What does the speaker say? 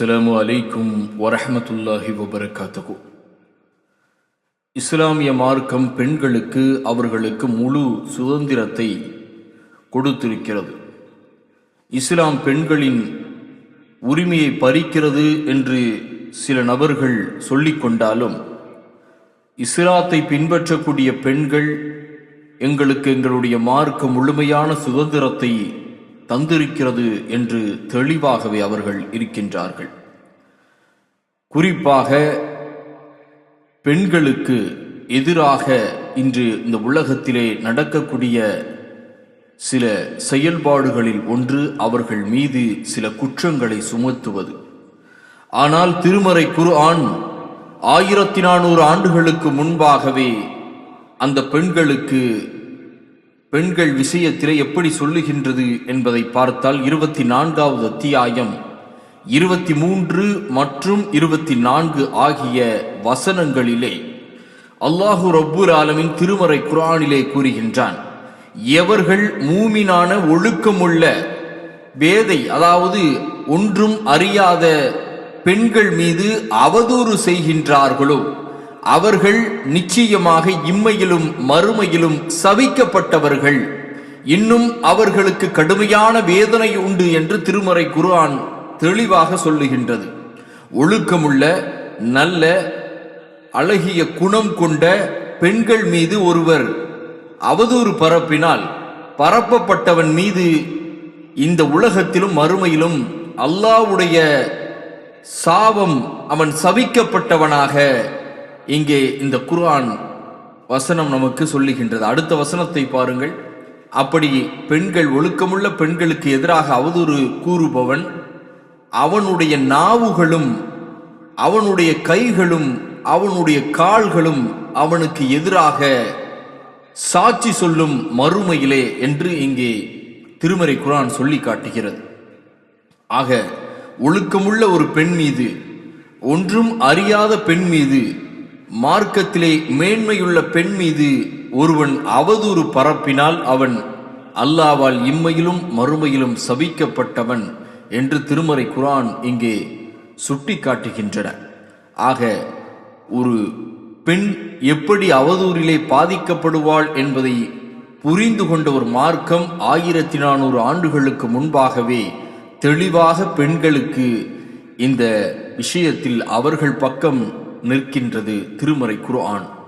அஸ்ஸலாமு அலைக்கும் வரஹமத்துல்லாஹி வபரகாத்தகு இஸ்லாமிய மார்க்கம் பெண்களுக்கு அவர்களுக்கு முழு சுதந்திரத்தை கொடுத்திருக்கிறது. இஸ்லாம் பெண்களின் உரிமையை பறிக்கிறது என்று சில நபர்கள் சொல்லிக்கொண்டாலும் இஸ்லாத்தை பின்பற்றக்கூடிய பெண்கள் எங்களுக்கு எங்களுடைய மார்க்க முழுமையான சுதந்திரத்தை தந்திருக்கிறது என்று தெளிவாகவே அவர்கள் இருக்கின்றார்கள். குறிப்பாக பெண்களுக்கு எதிராக இன்று இந்த உலகத்திலே நடக்கக்கூடிய சில செயல்பாடுகளில் ஒன்று அவர்கள் மீது சில குற்றங்களை சுமத்துவது. ஆனால் திருமறை குர்ஆன் ஆயிரத்தி நானூறு ஆண்டுகளுக்கு முன்பாகவே அந்த பெண்களுக்கு பெண்கள் விஷயத்திலே எப்படி சொல்லுகின்றது என்பதை பார்த்தால் இருபத்தி நான்காவது அத்தியாயம் இருபத்தி மூன்று மற்றும் இருபத்தி நான்கு ஆகிய வசனங்களிலே அல்லாஹு ரப்பூர் ஆலமின் திருமறை குரானிலே கூறுகின்றான் எவர்கள் மூமினான ஒழுக்கமுள்ள வேதை அதாவது ஒன்றும் அறியாத பெண்கள் மீது அவதூறு செய்கின்றார்களோ அவர்கள் நிச்சயமாக இம்மையிலும் மறுமையிலும் சவிக்கப்பட்டவர்கள். இன்னும் அவர்களுக்கு கடுமையான வேதனை உண்டு என்று திருமறை குர்ஆன் தெளிவாக சொல்லுகின்றது. ஒழுக்கமுள்ள நல்ல அழகிய குணம் கொண்ட பெண்கள் மீது ஒருவர் அவதூறு பரப்பினால் பரப்பப்பட்டவன் மீது இந்த உலகத்திலும் மறுமையிலும் அல்லாவுடைய சாபம் அவன் சவிக்கப்பட்டவனாக இங்கே இந்த குர்ஆன் வசனம் நமக்கு சொல்லுகின்றது. அடுத்த வசனத்தை பாருங்கள். அப்படி பெண்கள் ஒழுக்கமுள்ள பெண்களுக்கு எதிராக அவதூறு கூறுபவன் அவனுடைய நாவுகளும் அவனுடைய கைகளும் அவனுடைய கால்களும் அவனுக்கு எதிராக சாட்சி சொல்லும் மறுமையிலே என்று இங்கே திருமறை குரான் சொல்லி காட்டுகிறது. ஆக ஒழுக்கமுள்ள ஒரு பெண் மீது ஒன்றும் அறியாத பெண் மீது மார்க்கத்திலே மேன்மையுள்ள பெண் மீது ஒருவன் அவதூறு பரப்பினால் அவன் அல்லாவால் இம்மையிலும் மறுமையிலும் சபிக்கப்பட்டவன் என்று திருமறை குரான் இங்கே சுட்டி காட்டுகின்றன ஆக ஒரு பெண் எப்படி அவதூறிலே பாதிக்கப்படுவாள் என்பதை புரிந்து கொண்ட ஒரு மார்க்கம் ஆயிரத்தி நானூறு ஆண்டுகளுக்கு முன்பாகவே தெளிவாக பெண்களுக்கு இந்த விஷயத்தில் அவர்கள் பக்கம் நிற்கின்றது திருமறை குர்ஆன்.